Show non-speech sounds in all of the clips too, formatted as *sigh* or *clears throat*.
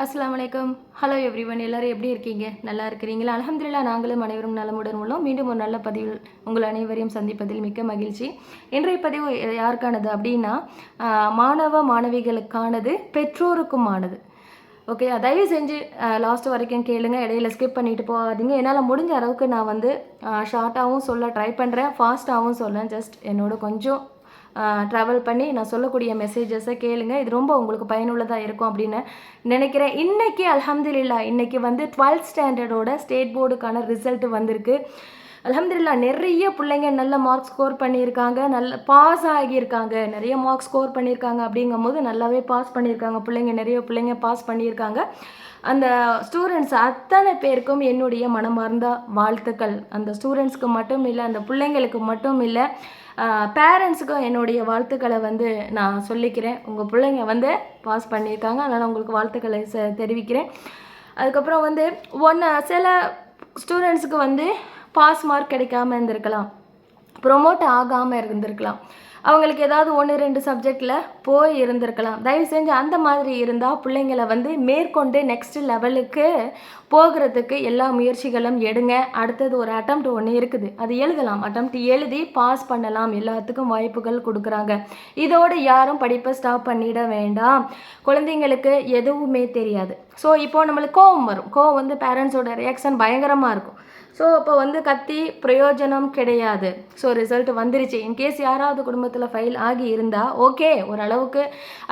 அஸ்லாம் வலைக்கம் hello every one எல்லோரும் எப்படி இருக்கீங்க? நல்லா இருக்கிறீங்களா? அலமதுல்லா நாங்களும் அனைவரும் நலமுடன் உள்ளோம். மீண்டும் ஒரு நல்ல பதிவில் உங்கள் அனைவரையும் சந்திப்பதில் மிக்க மகிழ்ச்சி. இன்றைய பதிவு யாருக்கானது அப்படின்னா மாணவ மாணவிகளுக்கானது பெற்றோருக்குமானது. ஓகே தயவு செஞ்சு லாஸ்ட் வரைக்கும் கேளுங்க. இடையில ஸ்கிப் பண்ணிட்டு போகாதீங்க. என்னால் முடிஞ்ச அளவுக்கு நான் வந்து ஷார்ட்டாகவும் சொல்ல ட்ரை பண்ணுறேன் ஃபாஸ்ட்டாகவும் சொல்லேன் ஜஸ்ட் என்னோட கொஞ்சம் ட்ராவல் பண்ணி நான் சொல்லக்கூடிய மெசேஜஸை கேளுங்க. இது ரொம்ப உங்களுக்கு பயனுள்ளதாக இருக்கும் அப்படின்னு நினைக்கிறேன். இன்னைக்கு அல்ஹம்துலில்லா இன்னைக்கு வந்து டுவெல்த் ஸ்டாண்டர்டோட ஸ்டேட் போர்டுக்கான ரிசல்ட் வந்திருக்கு. அலமதுல்லா நிறைய பிள்ளைங்க நல்ல மார்க் ஸ்கோர் பண்ணியிருக்காங்க. நல்ல பாஸ் ஆகியிருக்காங்க. நிறைய மார்க் ஸ்கோர் பண்ணியிருக்காங்க அப்படிங்கும்போது நல்லாவே பாஸ் பண்ணியிருக்காங்க பிள்ளைங்க. நிறைய பிள்ளைங்க பாஸ் பண்ணியிருக்காங்க. அந்த ஸ்டூடெண்ட்ஸ் அத்தனை பேருக்கும் என்னுடைய மனமார்ந்த வாழ்த்துக்கள். அந்த ஸ்டூடெண்ட்ஸ்க்கு மட்டும் இல்லை அந்த பிள்ளைங்களுக்கு மட்டும் இல்லை பேரண்ட்ஸுக்கும் என்னுடைய வாழ்த்துக்களை வந்து நான் சொல்லிக்கிறேன். உங்கள் பிள்ளைங்க வந்து பாஸ் பண்ணியிருக்காங்க. அதனால் உங்களுக்கு வாழ்த்துக்களை ச தெரிவிக்கிறேன். அதுக்கப்புறம் வந்து ஒன்று சில ஸ்டூடெண்ட்ஸுக்கு வந்து பாஸ் மார்க் கிடைக்காம இருந்திருக்கலாம். ப்ரொமோட் ஆகாமல் இருந்திருக்கலாம். அவங்களுக்கு ஏதாவது ஒன்று ரெண்டு சப்ஜெக்டில் போய் இருந்திருக்கலாம். தயவு செஞ்சு அந்த மாதிரி இருந்தால் பிள்ளைங்களை வந்து மேற்கொண்டு நெக்ஸ்ட் லெவலுக்கு போகிறதுக்கு எல்லா முயற்சிகளும் எடுங்க. அடுத்தது ஒரு அட்டம்ப்ட் ஒன்று இருக்குது. அது எழுதலாம். அட்டம்ப்ட் எழுதி பாஸ் பண்ணலாம். எல்லாத்துக்கும் வாய்ப்புகள் கொடுக்குறாங்க. இதோடு யாரும் படிப்பை ஸ்டாப் பண்ணிட வேண்டாம். குழந்தைங்களுக்கு எதுவுமே தெரியாது. ஸோ இப்போது நம்மளுக்கு கோவம் வரும். கோவம் வந்து பேரண்ட்ஸோட ரியாக்ஷன் பயங்கரமாக இருக்கும். ஸோ அப்போ வந்து கத்தி பிரயோஜனம் கிடையாது. ஸோ ரிசல்ட் வந்துருச்சு. இன்கேஸ் யாராவது குடும்பத்தில் ஃபைல் ஆகி இருந்தால் ஓகே ஓரளவுக்கு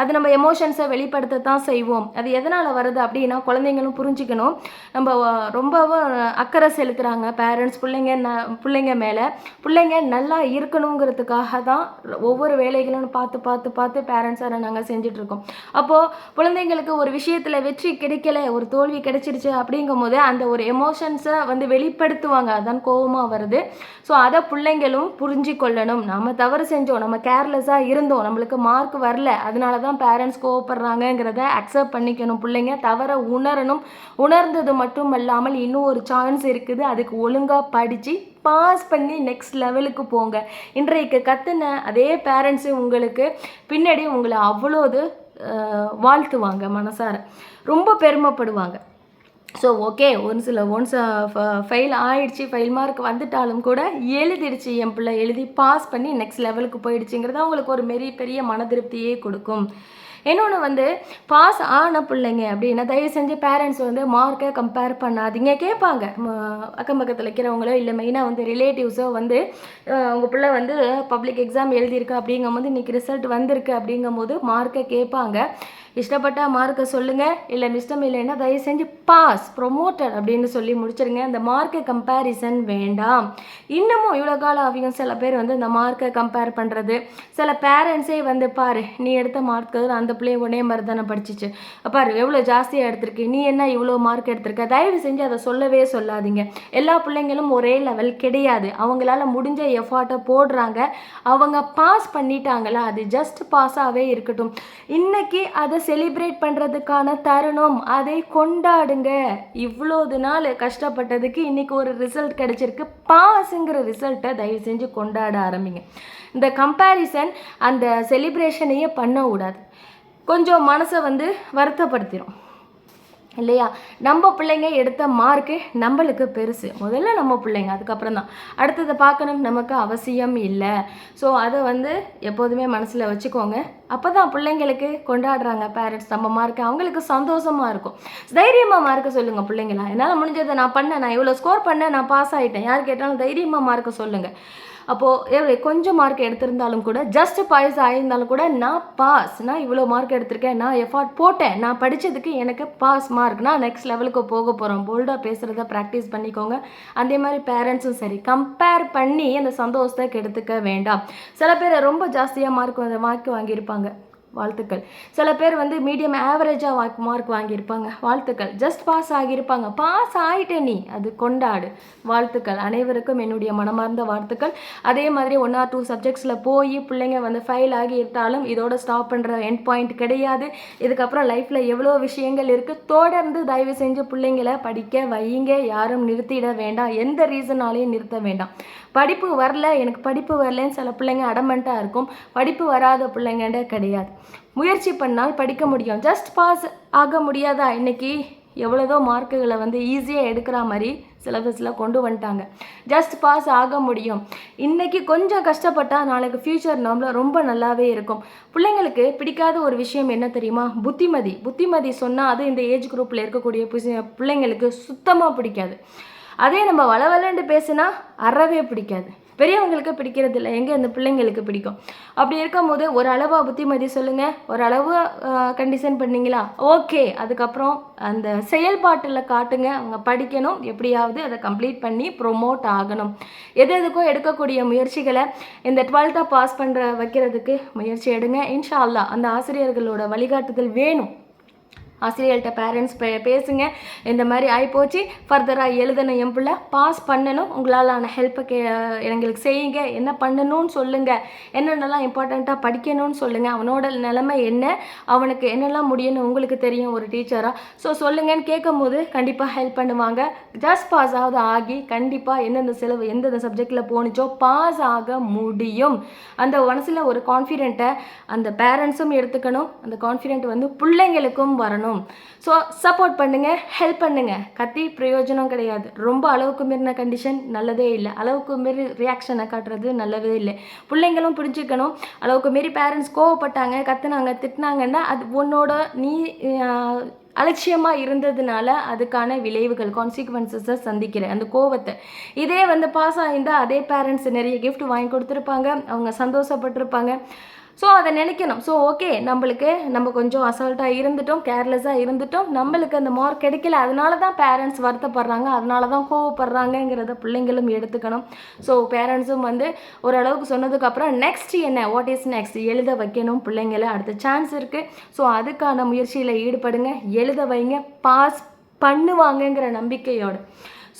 அது நம்ம எமோஷன்ஸை வெளிப்படுத்த தான் செய்வோம். அது எதனால் வருது அப்படின்னா குழந்தைங்களும் புரிஞ்சுக்கணும். நம்ம ரொம்பவும் அக்கறை செலுத்துகிறாங்க பேரண்ட்ஸ் பிள்ளைங்க ந பிள்ளைங்க மேலே. பிள்ளைங்க நல்லா இருக்கணுங்கிறதுக்காக தான் ஒவ்வொரு வேலைகளும் பார்த்து பார்த்து பார்த்து பேரண்ட்ஸாக நாங்கள் செஞ்சிட்ருக்கோம். அப்போது குழந்தைங்களுக்கு ஒரு விஷயத்தில் வெற்றி கிடைக்கல ஒரு தோல்வி கிடைச்சிருச்சு அப்படிங்கும்போது அந்த ஒரு எமோஷன்ஸை வந்து வெளிப்படுத்துவாங்க அதான் கோவமாக வருது. ஸோ அதை பிள்ளைங்களும் புரிஞ்சு கொள்ளணும் நம்ம தவறு செஞ்சோம். நம்ம கேர்லெஸ்ஸாக இருந்தோம். நம்மளுக்கு மார்க் வரல. அதனால தான் பேரண்ட்ஸ் கோவப்படுறாங்கங்கிறத அக்செப்ட் பண்ணிக்கணும் பிள்ளைங்க. தவற உணரணும். உணர்ந்தது மட்டும் அல்லாமல் இன்னும் ஒரு சான்ஸ் இருக்குது. அதுக்கு ஒழுங்காக படித்து பாஸ் பண்ணி நெக்ஸ்ட் லெவலுக்கு போங்க. இன்றைக்கு கற்றுன அதே பேரண்ட்ஸு உங்களுக்கு பின்னாடி உங்களை அவ்வளோது வாழ்த்துவாங்க மனசார. ரொம்ப பெருமைப்படுவாங்க. ஸோ ஓகே ஒன் சில ஒன்ஸ் ஃபெயில் ஆயிடுச்சு ஃபெயில் மார்க் வந்துட்டாலும் கூட எழுதிடுச்சு என் பிள்ளை எழுதி பாஸ் பண்ணி நெக்ஸ்ட் லெவலுக்கு போயிடுச்சுங்கிறது அவங்களுக்கு ஒரு பெரிய பெரிய மன திருப்தியே கொடுக்கும். இன்னொன்று வந்து பாஸ் ஆன பிள்ளைங்க அப்படின்னா தயவு செஞ்சு பேரண்ட்ஸ் வந்து மார்க்கை கம்பேர் பண்ணாதீங்க. கேட்பாங்க அக்கம் பக்கத்தில் இருக்கிறவங்களோ இல்லை மெயினாக வந்து ரிலேட்டிவ்ஸோ வந்து உங்கள் பிள்ளை வந்து பப்ளிக் எக்ஸாம் எழுதியிருக்கு அப்படிங்கும்போது இன்றைக்கி ரிசல்ட் வந்திருக்கு அப்படிங்கும்போது மார்க்கை கேட்பாங்க. இஷ்டப்பட்ட மார்க்கை சொல்லுங்கள் இல்லை இஷ்டம் இல்லைன்னா தயவு செஞ்சு பாஸ் ப்ரொமோட்டட் அப்படின்னு சொல்லி முடிச்சிருங்க. இந்த மார்க்கை கம்பேரிசன் வேண்டாம். இன்னமும் இவ்வளோ காலம் ஆகியும் சில பேர் வந்து இந்த மார்க்கை கம்பேர் பண்ணுறது சில பேரண்ட்ஸே வந்து பாரு நீ எடுத்த மார்க் அந்த பிள்ளைய ஒரே மாதிரி தானே படிச்சிச்சு. பாரு எவ்வளோ ஜாஸ்தியாக எடுத்திருக்கு நீ என்ன இவ்வளோ மார்க் எடுத்திருக்க? தயவு செஞ்சு அதை சொல்லவே சொல்லாதீங்க. எல்லா பிள்ளைங்களும் ஒரே லெவல் கிடையாது. அவங்களால முடிஞ்ச எஃபார்ட்டை போடுறாங்க. அவங்க பாஸ் பண்ணிட்டாங்களா? அது ஜஸ்ட் பாஸாகவே இருக்கட்டும். இன்னைக்கு அதை செலிப்ரேட் பண்ணுறதுக்கான தருணம். அதை கொண்டாடுங்க. இவ்வளோது நாள் கஷ்டப்பட்டதுக்கு இன்னைக்கு ஒரு ரிசல்ட் கிடைச்சிருக்கு. பாஸுங்கிற ரிசல்ட்டை தயவு செஞ்சு கொண்டாட ஆரம்பிங்க. இந்த கம்பேரிசன் அந்த செலிப்ரேஷனையே பண்ணக்கூடாது கொஞ்சம் மனசை வந்து வருத்தப்படுத்திடும் இல்லையா? நம்ம பிள்ளைங்க எடுத்த மார்க்கு நம்மளுக்கு பெருசு. முதல்ல நம்ம பிள்ளைங்க அதுக்கப்புறம் தான். அடுத்ததை பார்க்கணும் நமக்கு அவசியம் இல்லை. ஸோ அதை வந்து எப்போதுமே மனசில் வச்சுக்கோங்க. அப்போ தான் பிள்ளைங்களுக்கு கொண்டாடுறாங்க பேரண்ட்ஸ் நம்ம மார்க்கு அவங்களுக்கு சந்தோஷமாக இருக்கும். தைரியமாக மார்க்க சொல்லுங்கள் பிள்ளைங்களா? என்னால் முடிஞ்சதை நான் பண்ணேன் நான் இவ்வளோ ஸ்கோர் பண்ணேன் நான் பாஸ் ஆகிட்டேன் யார் கேட்டாலும் தைரியமாக மார்க்க சொல்லுங்கள் அப்போது கொஞ்சம் மார்க் எடுத்திருந்தாலும் கூட ஜஸ்ட் பாய்ஸ் ஆகியிருந்தாலும் கூட நான் பாஸ் நான் இவ்வளோ மார்க் எடுத்திருக்கேன் நான் எஃபர்ட் போட்டேன். நான் படித்ததுக்கு எனக்கு பாஸ் மார்க் நான் நெக்ஸ்ட் லெவலுக்கு போக போகிறோம் போல்டாக பேசுகிறத ப்ராக்டிஸ் பண்ணிக்கோங்க. அதே மாதிரி பேரண்ட்ஸும் சரி. கம்பேர் பண்ணி அந்த சந்தோஷத்தை கெடுத்துக்க வேண்டாம். சில பேர் ரொம்ப ஜாஸ்தியாக மார்க் மார்க் வாங்கியிருப்பாங்க. வாழ்த்துக்கள். சில பேர் வந்து மீடியம் ஆவரேஜாக வா மார்க் வாங்கியிருப்பாங்க. வாழ்த்துக்கள். Just pass ஆகியிருப்பாங்க. பாஸ் ஆகிட்டே நீ அது கொண்டாடு. வாழ்த்துக்கள். அனைவருக்கும் என்னுடைய மனமார்ந்த வாழ்த்துக்கள். அதே மாதிரி ஒன் ஆர் டூ சப்ஜெக்ட்ஸில் போய் பிள்ளைங்க வந்து ஃபெயில் ஆகி இருந்தாலும் இதோட ஸ்டாப் பண்ணுற எண்ட் பாயிண்ட் கிடையாது. இதுக்கப்புறம் லைஃப்பில் எவ்வளோ விஷயங்கள் இருக்குது தொடர்ந்து தயவு செஞ்சு பிள்ளைங்களை படிக்க வையுங்க. யாரும் நிறுத்திட வேண்டாம். எந்த ரீசனாலையும் நிறுத்த வேண்டாம். படிப்பு வரல எனக்கு படிப்பு வரலன்னு சில பிள்ளைங்க அடமெண்ட்டாக இருக்கும். படிப்பு வராத பிள்ளைங்கன்ற கிடையாது. முயற்சி பண்ணால் படிக்க முடியும். ஜஸ்ட் பாஸ் ஆக முடியாதா இன்னைக்கு? எவ்வளோதோ மார்க்குகளை வந்து ஈஸியாக எடுக்கிற மாதிரி சிலபஸில் கொண்டு வந்துட்டாங்க. ஜஸ்ட் பாஸ் ஆக முடியும். இன்றைக்கி கொஞ்சம் கஷ்டப்பட்டால் நாளைக்கு ஃப்யூச்சர் நம்மள ரொம்ப நல்லாவே இருக்கும். பிள்ளைங்களுக்கு பிடிக்காத ஒரு விஷயம் என்ன தெரியுமா? புத்திமதி. புத்திமதி சொன்னால் அது இந்த ஏஜ் குரூப்பில் இருக்கக்கூடிய பிள்ளைங்களுக்கு சுத்தமாக பிடிக்காது. அதே நம்ம வளவலன்னு பேசுனா அறவே பிடிக்காது. பெரியவங்களுக்கு பிடிக்கிறது இல்லை எங்கே இந்த பிள்ளைங்களுக்கு பிடிக்கும்? அப்படி இருக்கும்போது ஒரு அளவாக புத்திமதி சொல்லுங்கள் ஒரு அளவு கண்டிஷன் பண்ணீங்களா? ஓகே. அதுக்கப்புறம் அந்த செயல்பாட்டில் காட்டுங்க. அவங்க படிக்கணும். எப்படியாவது அதை கம்ப்ளீட் பண்ணி ப்ரொமோட் ஆகணும். எது எதுக்கும் எடுக்கக்கூடிய முயற்சிகளை இந்த டுவெல்த்தை பாஸ் பண்ணுற வைக்கிறதுக்கு முயற்சி எடுங்க. இன்ஷா அல்லா அந்த ஆசிரியர்களோட வழிகாட்டுதல் வேணும். ஆசிரியர்கள்ட்ட பேரண்ட்ஸ் பே பேசுங்க. இந்த மாதிரி ஆகிப்போச்சு ஃபர்தராக எழுதணும் என் பிள்ளை. பாஸ் பண்ணணும். உங்களாலான ஹெல்ப்பை கே எங்களுக்கு செய்யுங்க. என்ன பண்ணணும்னு சொல்லுங்கள் என்னென்னலாம் இம்பார்ட்டண்ட்டாக படிக்கணும்னு சொல்லுங்கள் அவனோட நிலைமை என்ன? அவனுக்கு என்னெல்லாம் முடியும்னு உங்களுக்கு தெரியும் ஒரு டீச்சராக ஸோ சொல்லுங்கன்னு கேட்கும்போது கண்டிப்பாக ஹெல்ப் பண்ணுவாங்க. ஜஸ்ட் பாஸ் ஆகுது ஆகி கண்டிப்பாக எந்தெந்த செலவு எந்தெந்த சப்ஜெக்டில் போணுச்சோ பாஸ் ஆக முடியும். அந்த மனசில் ஒரு கான்ஃபிடென்ட்டை அந்த பேரண்ட்ஸும் எடுத்துக்கணும். அந்த கான்ஃபிடென்ட் வந்து பிள்ளைங்களுக்கும் வரணும். ஸோ சப்போர்ட் பண்ணுங்கள் ஹெல்ப் பண்ணுங்கள் கத்தி பிரயோஜனம் கிடையாது. ரொம்ப அளவுக்கு மீறின கண்டிஷன் நல்லதே இல்லை. அளவுக்கு மீறி ரியாக்ஷனை காட்டுறது நல்லதே இல்லை. பிள்ளைங்களும் புரிஞ்சுக்கணும். அளவுக்கு மீறி பேரண்ட்ஸ் கோவப்பட்டாங்க கத்துனாங்க திட்டினாங்கன்னா அது உன்னோட நீ அலட்சியமாக இருந்ததுனால அதுக்கான விளைவுகள் கான்சிக்வன்சஸை சந்திக்கிற அந்த கோவத்தை. இதே வந்து பாஸ் ஆகிருந்தால் அதே பேரண்ட்ஸ் நிறைய கிஃப்ட் வாங்கி கொடுத்துருப்பாங்க. அவங்க சந்தோஷப்பட்டிருப்பாங்க. ஸோ அதை நினைக்கணும். ஸோ ஓகே நம்மளுக்கு நம்ம கொஞ்சம் அசால்ட்டாக இருந்துட்டோம் கேர்லெஸ்ஸாக இருந்துட்டோம். நம்மளுக்கு அந்த மார்க் கிடைக்கல. அதனால தான் பேரண்ட்ஸ் வருத்தப்படுறாங்க. அதனால தான் கோவப்படுறாங்கங்கிறத பிள்ளைங்களும் எடுத்துக்கணும். ஸோ பேரண்ட்ஸும் வந்து ஓரளவுக்கு சொன்னதுக்கப்புறம் நெக்ஸ்ட் என்ன? வாட் இஸ் நெக்ஸ்ட் எழுத வைக்கணும் பிள்ளைங்களை. அடுத்த சான்ஸ் இருக்குது ஸோ அதுக்கான முயற்சியில் ஈடுபடுங்க. எழுத வைங்க. பாஸ் பண்ணுவாங்கங்கிற நம்பிக்கையோடு.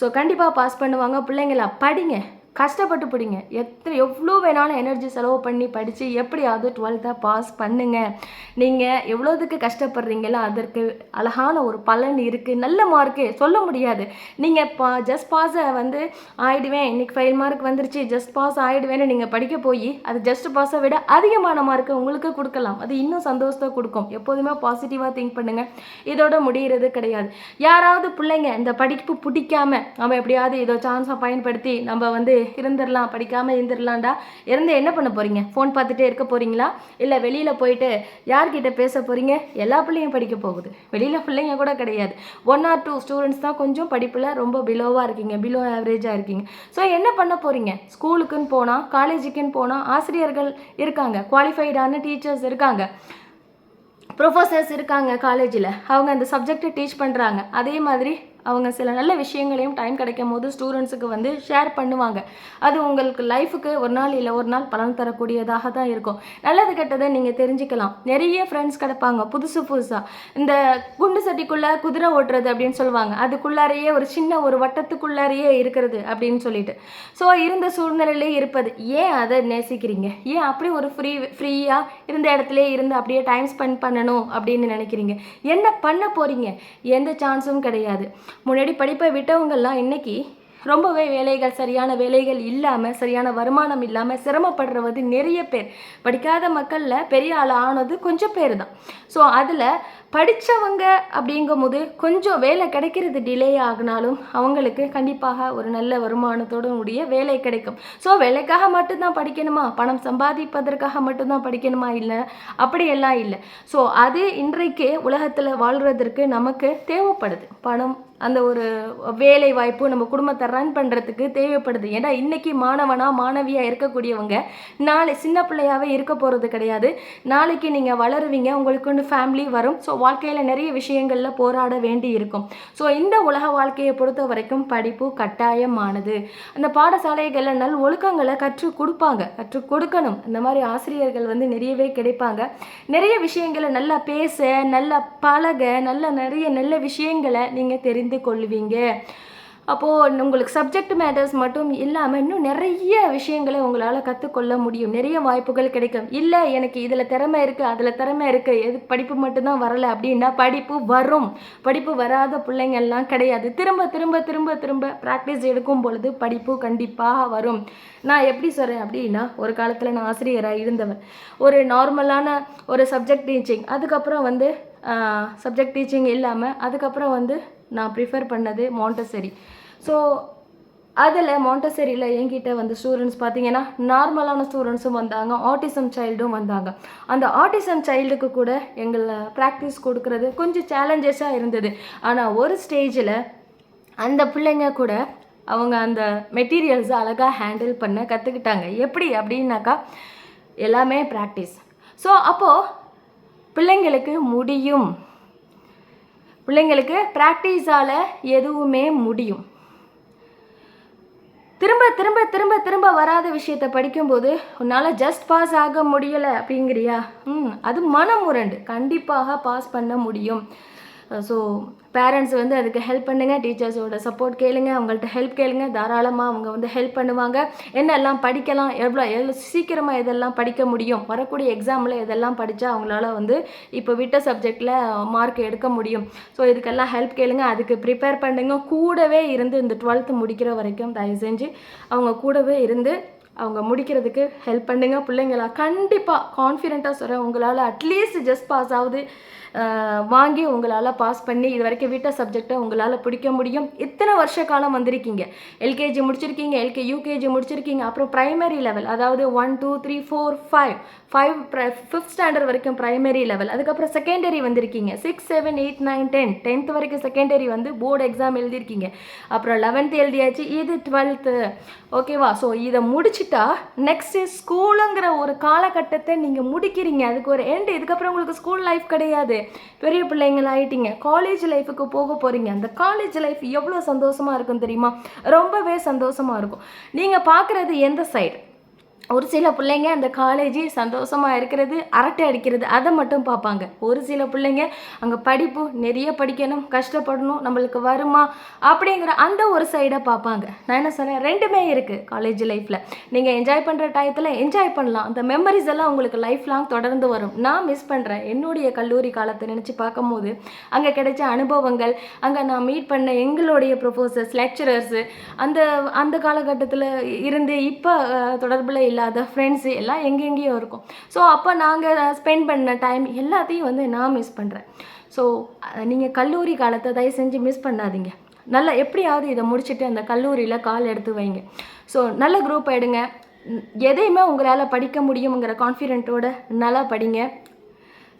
ஸோ கண்டிப்பாக பாஸ் பண்ணுவாங்க பிள்ளைங்களா? படிங்க. கஷ்டப்பட்டு பிடிங்க. எத்தனை எவ்வளோ வேணாலும் எனர்ஜி செலவு பண்ணி படித்து எப்படியாவது டுவெல்த்தை பாஸ் பண்ணுங்கள் நீங்கள் எவ்வளோதுக்கு கஷ்டப்படுறீங்களோ அதற்கு அழகான ஒரு பலன் இருக்குது நல்ல மார்க்கு சொல்ல முடியாது. நீங்கள் பா ஜஸ்ட் பாஸை வந்து ஆயிடுவேன். இன்றைக்கி ஃபைவ் மார்க் வந்துருச்சு. ஜஸ்ட் பாஸ் ஆயிடுவேன்னு நீங்கள் படிக்க போய் அது ஜஸ்ட் பாஸை விட அதிகமான மார்க்கு உங்களுக்கு கொடுக்கலாம். அது இன்னும் சந்தோஷத்தை கொடுக்கும். எப்போதுமே பாசிட்டிவாக திங்க் பண்ணுங்கள் இதோட முடிகிறது கிடையாது. யாராவது பிள்ளைங்க இந்த படிப்பு பிடிக்காம நம்ம எப்படியாவது இதோ சான்ஸை பயன்படுத்தி நம்ம வந்து இருந்துடலாம் படிக்காமல் இருந்துடலாம்டா. இருந்து என்ன பண்ண போறீங்க? ஃபோன் பார்த்துட்டே இருக்க போறீங்களா? இல்லை வெளியில் போயிட்டு யார்கிட்ட பேச போறீங்க? எல்லா பிள்ளையும் படிக்க போகுது. வெளியில் பிள்ளைங்க கூட கிடையாது. ஒன் ஆர் டூ ஸ்டூடெண்ட்ஸ் தான் கொஞ்சம் படிப்பில் ரொம்ப பிலோவாக இருக்கீங்க பிலோ ஆவரேஜாக இருக்கீங்க. ஸோ என்ன பண்ண போறீங்க? ஸ்கூலுக்குன்னு போனால் காலேஜுக்குன்னு போனால் ஆசிரியர்கள் இருக்காங்க குவாலிஃபைடான டீச்சர்ஸ் இருக்காங்க. ப்ரொஃபஸர்ஸ் இருக்காங்க காலேஜில் அவங்க அந்த சப்ஜெக்டை டீச் பண்ணுறாங்க அதே மாதிரி அவங்க சில நல்ல விஷயங்களையும் டைம் கிடைக்கும் போது ஸ்டூடெண்ட்ஸுக்கு வந்து ஷேர் பண்ணுவாங்க. அது உங்களுக்கு லைஃபுக்கு ஒரு நாள் இல்லை ஒரு நாள் பலன் தரக்கூடியதாக தான் இருக்கும். நல்லது கெட்டதை நீங்கள் தெரிஞ்சுக்கலாம். நிறைய ஃப்ரெண்ட்ஸ் கிடப்பாங்க புதுசு புதுசாக இந்த குண்டு சட்டிக்குள்ளே குதிரை ஓட்டுறது அப்படின்னு சொல்லுவாங்க. அதுக்குள்ளாரையே ஒரு சின்ன ஒரு வட்டத்துக்குள்ளாரையே இருக்கிறது அப்படின்னு சொல்லிட்டு. ஸோ இருந்த சூழ்நிலையிலே இருப்பது. ஏன் அதை நேசிக்கிறீங்க? ஏன் அப்படி ஒரு ஃப்ரீ ஃப்ரீயாக இருந்த இடத்துல இருந்து அப்படியே டைம் ஸ்பெண்ட் பண்ணணும் அப்படின்னு நினைக்கிறீங்க? என்ன பண்ண போகிறீங்க எந்த சான்ஸும் கிடையாது. முன்னாடி படிப்பை விட்டவங்கள்லாம் இன்னைக்கு ரொம்பவே வேலைகள் சரியான வேலைகள் இல்லாமல் சரியான வருமானம் இல்லாமல் சிரமப்படுறது நிறைய பேர். படிக்காத மக்களில் பெரிய ஆள் ஆனது கொஞ்சம் பேர் தான் ஸோ அதில் படித்தவங்க அப்படிங்கும்போது கொஞ்சம் வேலை கிடைக்கிறது டிலே ஆகினாலும் அவங்களுக்கு கண்டிப்பாக ஒரு நல்ல வருமானத்தோடு கூடிய வேலை கிடைக்கும். ஸோ வேலைக்காக மட்டும்தான் படிக்கணுமா? பணம் சம்பாதிப்பதற்காக மட்டும்தான் படிக்கணுமா? இல்லை. அப்படியெல்லாம் இல்லை. ஸோ அது இன்றைக்கு உலகத்தில் வாழ்கிறதற்கு நமக்கு தேவைப்படுது. பணம் அந்த ஒரு வேலை வாய்ப்பு நம்ம குடும்பத்தை ரன் பண்ணுறதுக்கு தேவைப்படுது. ஏன்னா இன்றைக்கி மாணவனா மாணவியாக இருக்கக்கூடியவங்க நாளை சின்ன பிள்ளையாகவே இருக்க போகிறது கிடையாது. நாளைக்கு நீங்கள் வளருவீங்க உங்களுக்குன்னு ஃபேமிலி வரும். ஸோ வாழ்க்கையில் நிறைய விஷயங்களில் போராட வேண்டி இருக்கும் ஸோ இந்த உலக வாழ்க்கையை பொறுத்த வரைக்கும் படிப்பு கட்டாயமானது. அந்த பாடசாலைகளில் நல் ஒழுக்கங்களை கற்றுக் கொடுப்பாங்க. கற்றுக் கொடுக்கணும். இந்த மாதிரி ஆசிரியர்கள் வந்து நிறையவே கிடைப்பாங்க. நிறைய விஷயங்களை நல்லா பேச நல்லா பழக நல்ல நிறைய நல்ல விஷயங்களை நீங்கள் தெரிந்து கொள்வீங்க. அப்போது உங்களுக்கு சப்ஜெக்ட் மேட்டர்ஸ் மட்டும் இல்லாமல் இன்னும் நிறைய விஷயங்களை உங்களால் கற்றுக்கொள்ள முடியும். நிறைய வாய்ப்புகள் கிடைக்கும். இல்லை எனக்கு இதில் திறமை இருக்குது அதில் திறமை இருக்குது எது படிப்பு மட்டும்தான் வரலை அப்படின்னா படிப்பு வரும். படிப்பு வராத பிள்ளைங்கள்லாம் கிடையாது. திரும்ப திரும்ப திரும்ப திரும்ப ப்ராக்டிஸ் எடுக்கும் பொழுது படிப்பு கண்டிப்பாக வரும். நான் எப்படி சொல்கிறேன் அப்படின்னா ஒரு காலத்தில் நான் ஆசிரியராக இருந்தவன். ஒரு நார்மலான ஒரு சப்ஜெக்ட் டீச்சிங் அதுக்கப்புறம் வந்து சப்ஜெக்ட் டீச்சிங் இல்லாமல் அதுக்கப்புறம் வந்து நான் ப்ரிஃபர் பண்ணது மாண்டசரி ஸோ அதில் மாண்டசரியில் என்கிட்ட வந்து ஸ்டூடெண்ட்ஸ் பார்த்தீங்கன்னா நார்மலான ஸ்டூடெண்ட்ஸும் வந்தாங்க ஆட்டிசம் சைல்டும் வந்தாங்க. அந்த ஆட்டிசம் சைல்டுக்கு கூட எங்களை ப்ராக்டிஸ் கொடுக்கறது கொஞ்சம் சேலஞ்சஸாக இருந்தது. ஆனால் ஒரு ஸ்டேஜில் அந்த பிள்ளைங்க கூட அவங்க அந்த மெட்டீரியல்ஸை அழகாக ஹேண்டில் பண்ண கற்றுக்கிட்டாங்க எப்படி அப்படின்னாக்கா எல்லாமே ப்ராக்டிஸ் ஸோ அப்போது பிள்ளைங்களுக்கு முடியும். பிள்ளைங்களுக்கு ப்ராக்டிஸால் எதுவுமே முடியும். திரும்ப திரும்ப திரும்ப திரும்ப வராத விஷயத்த படிக்கும்போது உன்னால் ஜஸ்ட் பாஸ் ஆக முடியலை அப்படிங்கிறியா? ம் அது மனமுரண்டு. கண்டிப்பாக பாஸ் பண்ண முடியும். ஸோ பேரண்ட்ஸ் வந்து அதுக்கு ஹெல்ப் பண்ணுங்கள் டீச்சர்ஸோட சப்போர்ட் கேளுங்க அவங்கள்ட்ட ஹெல்ப் கேளுங்க தாராளமாக அவங்க வந்து ஹெல்ப் பண்ணுவாங்க. என்னெல்லாம் படிக்கலாம் எவ்வளோ எவ்வளோ சீக்கிரமாக இதெல்லாம் படிக்க முடியும் வரக்கூடிய எக்ஸாமில் இதெல்லாம் படித்தா அவங்களால வந்து இப்போ விட்ட சப்ஜெக்டில் மார்க் எடுக்க முடியும். ஸோ இதுக்கெல்லாம் ஹெல்ப் கேளுங்க அதுக்கு ப்ரிப்பேர் பண்ணுங்க. கூடவே இருந்து இந்த டுவெல்த்து முடிக்கிற வரைக்கும் தயவு செஞ்சு அவங்க கூடவே இருந்து அவங்க முடிக்கிறதுக்கு ஹெல்ப் பண்ணுங்க பிள்ளைங்களா. கண்டிப்பாக கான்ஃபிடென்ட்டாக சொல்கிறேன் உங்களால் அட்லீஸ்ட் ஜஸ்ட் பாஸ் ஆகுது. வாங்கி உங்களால் பாஸ் பண்ணி இது வரைக்கும் விட்ட சப்ஜெக்டை உங்களால் பிடிக்க முடியும். இத்தனை வருஷ காலம் வந்திருக்கீங்க. எல்கேஜி முடிச்சிருக்கீங்க எல்கே யூகேஜி முடிச்சிருக்கீங்க அப்புறம் ப்ரைமரி லெவல் அதாவது one two three four five five fifth standard வரைக்கும் ப்ரைமரி லெவல் அதுக்கப்புறம் செகண்டரி வந்திருக்கீங்க. Six seven eight nine ten tenth வரைக்கும் செகண்டரி வந்து போர்டு எக்ஸாம் எழுதியிருக்கீங்க. அப்புறம் லெவன்த் எழுதியாச்சு இது டுவெல்த்து ஓகேவா ஸோ இதை முடிச்சிட்டா நெக்ஸ்ட்டு ஸ்கூலுங்கிற ஒரு காலகட்டத்தை நீங்கள் முடிக்கிறீங்க. அதுக்கு ஒரு எண்டு இதுக்கப்புறம் உங்களுக்கு ஸ்கூல் லைஃப் கிடையாது. பெரிய பிள்ளைங்களாயிட்டீங்க. காலேஜ் லைஃபுக்கு போக போகிறீங்க அந்த காலேஜ் லைஃப் எவ்வளோ சந்தோஷமாக இருக்கும் தெரியுமா? ரொம்பவே சந்தோஷமாக இருக்கும். நீங்கள் பார்க்குறது எந்த சைடு ஒரு சில பிள்ளைங்க அந்த காலேஜ் சந்தோஷமாக இருக்கிறது அரட்டை அடிக்கிறது அதை மட்டும் பார்ப்பாங்க. ஒரு சில பிள்ளைங்க அங்கே படிப்பு நிறைய படிக்கணும் கஷ்டப்படணும் நம்மளுக்கு வருமா அப்படிங்கிற அந்த ஒரு சைடை பார்ப்பாங்க. நான் என்ன சொன்னேன்? ரெண்டுமே இருக்குது காலேஜ் லைஃப்பில் நீங்கள் என்ஜாய் பண்ணுற டயத்தில் என்ஜாய் பண்ணலாம். அந்த மெமரிஸ் எல்லாம் உங்களுக்கு லைஃப் லாங் தொடர்ந்து வரும். நான் மிஸ் பண்ணுறேன் என்னுடைய கல்லூரி காலத்தை நினச்சி பார்க்கும்போது அங்கே கிடைச்ச அனுபவங்கள் அங்கே நான் மீட் பண்ண எங்களுடைய ப்ரொஃபஸர்ஸ் லெக்சரர்ஸு அந்த அந்த காலகட்டத்தில் இருந்து இப்போ தொடர்பில் இல்லாத ஃப்ரெண்ட்ஸு எல்லாம் எங்கெங்கேயோ இருக்கும். ஸோ அப்போ நாங்கள் ஸ்பெண்ட் பண்ண டைம் எல்லாத்தையும் வந்து நான் மிஸ் பண்ணுறேன் ஸோ நீங்கள் கல்லூரி காலத்தை தயவு செஞ்சு மிஸ் பண்ணாதீங்க. நல்லா எப்படியாவது இதை முடிச்சுட்டு அந்த கல்லூரியில் கால் எடுத்து வைங்க. ஸோ நல்ல குரூப் எடுங்க எதையுமே உங்களால் படிக்க முடியுங்கிற கான்ஃபிடென்ட்டோட நல்லா படிங்க.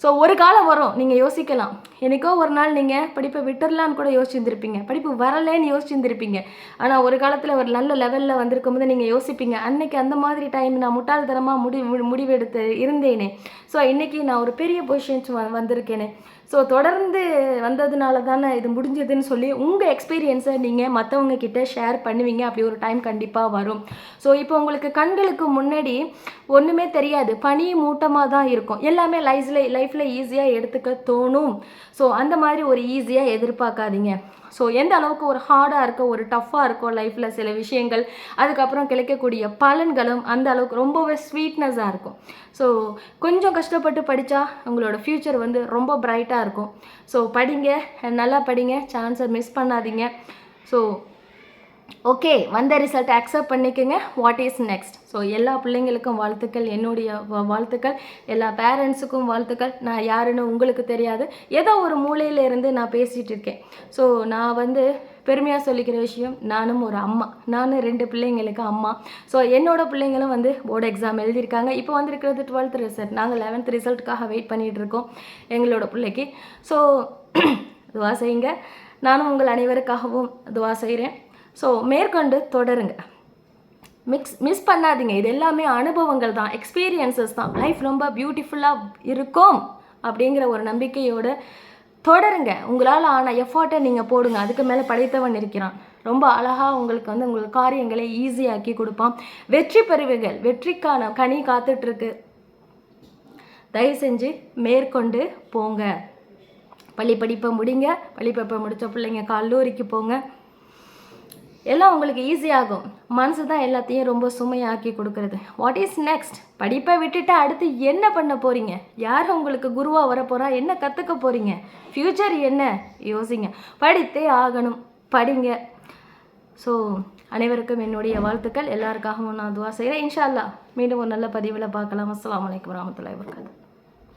ஸோ ஒரு காலம் வரும் நீங்கள் யோசிக்கலாம். எனக்கோ ஒரு நாள் நீங்கள் படிப்பை விட்டுறலான்னு கூட யோசிச்சுருந்துருப்பீங்க. படிப்பு வரலன்னு யோசிச்சுருந்துருப்பீங்க. ஆனால் ஒரு காலத்தில் ஒரு நல்ல லெவலில் வந்திருக்கும் போது நீங்கள் யோசிப்பீங்க அன்னைக்கு அந்த மாதிரி டைம் நான் முட்டாள்தனமாக முடி முடிவெடுத்து இருந்தேனே. ஸோ இன்னைக்கு நான் ஒரு பெரிய பொசிஷன்ஸ் வந்திருக்கேனே. ஸோ தொடர்ந்து வந்ததுனால தானே இது முடிஞ்சதுன்னு சொல்லி உங்கள் எக்ஸ்பீரியன்ஸை நீங்கள் மற்றவங்க கிட்ட ஷேர் பண்ணுவீங்க. அப்படி ஒரு டைம் கண்டிப்பாக வரும். ஸோ இப்போ உங்களுக்கு கண்களுக்கு முன்னாடி ஒன்றுமே தெரியாது. பனி மூட்டமாக தான் இருக்கும். எல்லாமே லைஃப்பில் லைஃப்பில் ஈஸியாக எடுத்துக்க தோணும். ஸோ அந்த மாதிரி ஒரு ஈஸியாக எதிர்பார்க்காதீங்க. ஸோ எந்த அளவுக்கு ஒரு ஹார்டாக இருக்கோ ஒரு டஃப்பாக இருக்கோ லைஃப்பில் சில விஷயங்கள் அதுக்கப்புறம் கிடைக்கக்கூடிய பலன்களும் அந்த அளவுக்கு ரொம்பவே ஸ்வீட்னஸாக இருக்கும். ஸோ கொஞ்சம் கஷ்டப்பட்டு படித்தா உங்களோட ஃப்யூச்சர் வந்து ரொம்ப பிரைட்டாக இருக்கும். ஸோ படிங்க நல்லா படிங்க சான்ஸை மிஸ் பண்ணாதீங்க. ஸோ ஓகே வந்த ரிசல்ட் அக்செப்ட் பண்ணிக்கோங்க. வாட் இஸ் நெக்ஸ்ட் ஸோ எல்லா பிள்ளைங்களுக்கும் வாழ்த்துக்கள். என்னுடைய வாழ்த்துக்கள். எல்லா பேரண்ட்ஸுக்கும் வாழ்த்துக்கள். நான் யாருன்னு உங்களுக்கு தெரியாது. ஏதோ ஒரு மூலையில இருந்து நான் பேசிகிட்டு இருக்கேன். ஸோ நான் வந்து பெருமையாக சொல்லிக்கிற விஷயம் நானும் ஒரு அம்மா. நானும் ரெண்டு பிள்ளைங்களுக்கு அம்மா. ஸோ என்னோட பிள்ளைங்களும் வந்து போர்டு எக்ஸாம் எழுதியிருக்காங்க. இப்போ வந்திருக்கிறது டுவெல்த் ரிசல்ட் நாங்கள் லெவன்த் ரிசல்ட்டுக்காக வெயிட் பண்ணிகிட்டு இருக்கோம் எங்களோட பிள்ளைக்கு. ஸோ *clears throat* துவா செய்யுங்க. நானும் உங்கள் அனைவருக்காகவும் துவா செய்கிறேன் ஸோ மேற்கொண்டு தொடருங்க. மிக்ஸ் மிஸ் பண்ணாதீங்க. இது எல்லாமே அனுபவங்கள் தான். எக்ஸ்பீரியன்சஸ் தான். லைஃப் ரொம்ப பியூட்டிஃபுல்லாக இருக்கும் அப்படிங்கிற ஒரு நம்பிக்கையோடு தொடருங்க. உங்களால் ஆன எஃபர்ட்டை நீங்கள் போடுங்க. அதுக்கு மேலே படைத்தவன் இருக்கிறான். ரொம்ப அழகாக உங்களுக்கு வந்து உங்களுக்கு காரியங்களை ஈஸியாக்கி கொடுப்பான். வெற்றி பெறுவீர்கள். வெற்றிக்கான கனி காத்துட்ருக்கு. தயவு செஞ்சு மேற்கொண்டு போங்க. பள்ளிப்படிப்பை முடிங்க. பள்ளிப்படிப்பை முடித்த பிள்ளைங்க கல்லூரிக்கு போங்க. எல்லாம் உங்களுக்கு ஈஸியாகும் மனசு தான் எல்லாத்தையும் ரொம்ப சுமையாக்கி கொடுக்குறது. வாட் இஸ் நெக்ஸ்ட் படிப்பை விட்டுட்டு அடுத்து என்ன பண்ண போகிறீங்க யார் உங்களுக்கு குருவாக வரப்போகிறா என்ன கற்றுக்க போகிறீங்க ஃப்யூச்சர் என்ன? யோசிங்க. படித்தே ஆகணும். படிங்க. ஸோ அனைவருக்கும் என்னுடைய வாழ்த்துக்கள். எல்லாருக்காகவும் நான் துவா செய்கிறேன் இன்ஷா அல்லாஹ் மீண்டும் ஒரு நல்ல பதிவில் பார்க்கலாம். அஸ்லாம் வலைக்கம் வரமத்துல்லாஹி வபரகாத்துஹு.